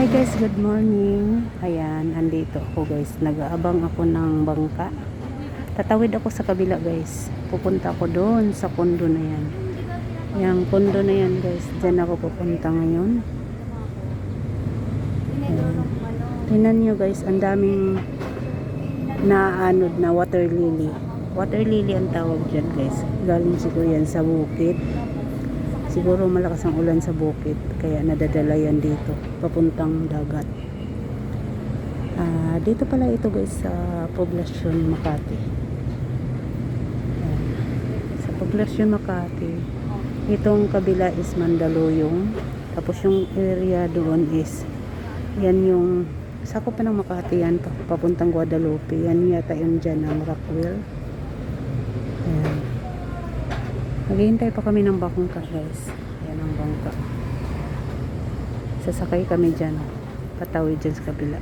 Hi guys, good morning. Ayan, andito ako guys. Nag-aabang ako ng bangka. Tatawid ako sa kabila guys. Pupunta ako doon sa kondo na yan. Yung kondo na yan guys. Diyan ako pupunta ngayon. Ayan. Tingnan nyo guys, ang daming naanod na water lily. Water lily ang tawag dyan guys. Galing siguro yan sa bukid. Siguro malakas ang ulan sa bukid kaya nadadala yan dito papuntang dagat. Ah, dito pala ito guys sa poblasyon Makati. Sa poblasyon Makati. Itong kabila is Mandaluyong. Tapos yung area doon is yan yung sakop pa ng Makati yan pa- papuntang Guadalupe. Yan yata yun dyan ang Rockwell. Ayan. Maghihintay pa kami ng bangka guys. Yan ang bangka. Sasakay kami dyan. Patawid dyan sa kabila.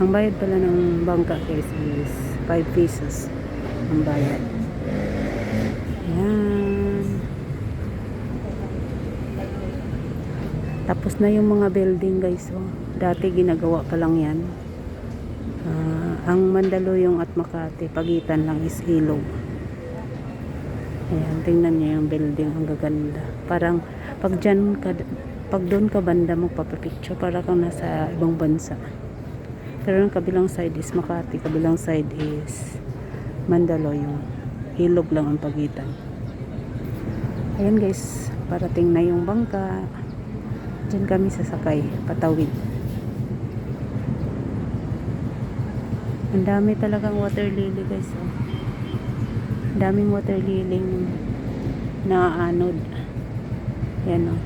Ang bayad pala ng bangka guys is 5 pesos. Ang bayad. Yan. Tapos na yung mga building guys. Oh. Dati ginagawa pa lang yan. Ah, ang Mandaluyong at Makati, pagitan lang is ilog. Ayan, tingnan niyo yung building, ang gaganda. Parang, pag dyan ka, pag doon ka banda mo papapicture, para kang nasa ibang bansa. Pero yung kabilang side is Makati, kabilang side is Mandaluyong. Ilog lang ang pagitan. Ayan guys, parating na yung bangka. Diyan kami sasakay, patawid. Ang dami talagang water lily guys. Oh. Daming water lily na anod. Yan o.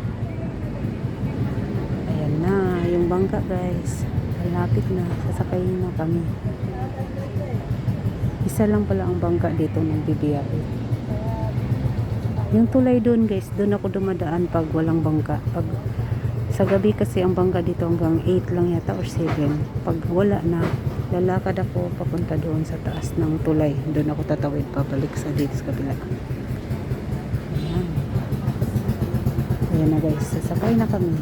Ayan na. Yung bangka guys. Malapit na. Sasakayin na kami. Isa lang pala ang bangka dito ng bibiyahe. Yung tulay doon guys. Doon ako dumadaan pag walang bangka. Pag sa gabi kasi ang bangka dito hanggang 8 lang yata or 7. Pag wala na, lalakad ako papunta doon sa taas ng tulay. Doon ako tatawid pabalik sa dito sa kabila. Ayan. Ayan na guys, sasakay na kami.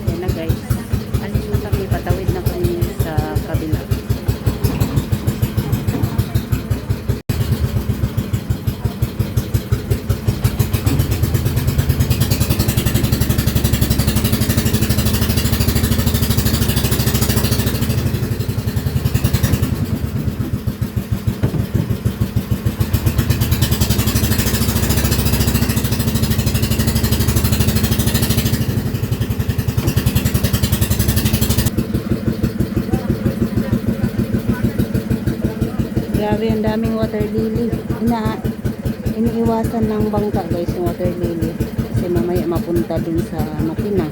Ayan na guys. Alis na kami, patawid na kami sa kabila. Grabe, ang daming water lily. Ina iniiwasan ng bangka guys yung water lily. Kasi mamaya mapunta dun sa makina.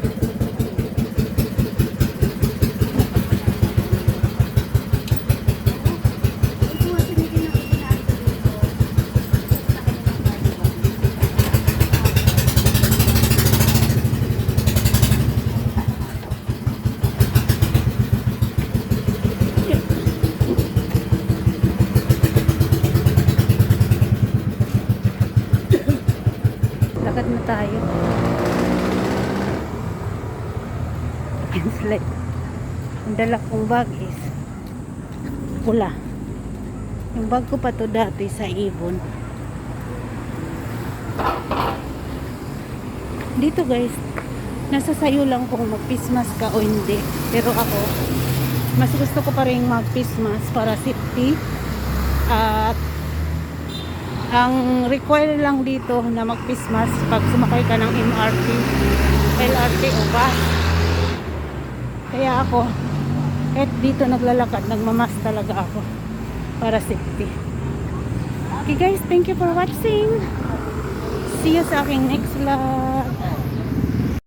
Lakad na tayo. Yung slide. Ang dala kong bag is pula. Yung bag ko pa to dati sa ibon. Dito guys, nasa sayo lang kung mag-pismas ka o hindi. Pero ako, mas gusto ko pa rin mag-pismas para safety. At ang require lang dito na mag-Christmas pag sumakay ka ng MRT, LRT o bus. Kaya ako, kahit dito naglalakad, nagmamas talaga ako para safety. Okay guys, thank you for watching. See you sa aking next vlog.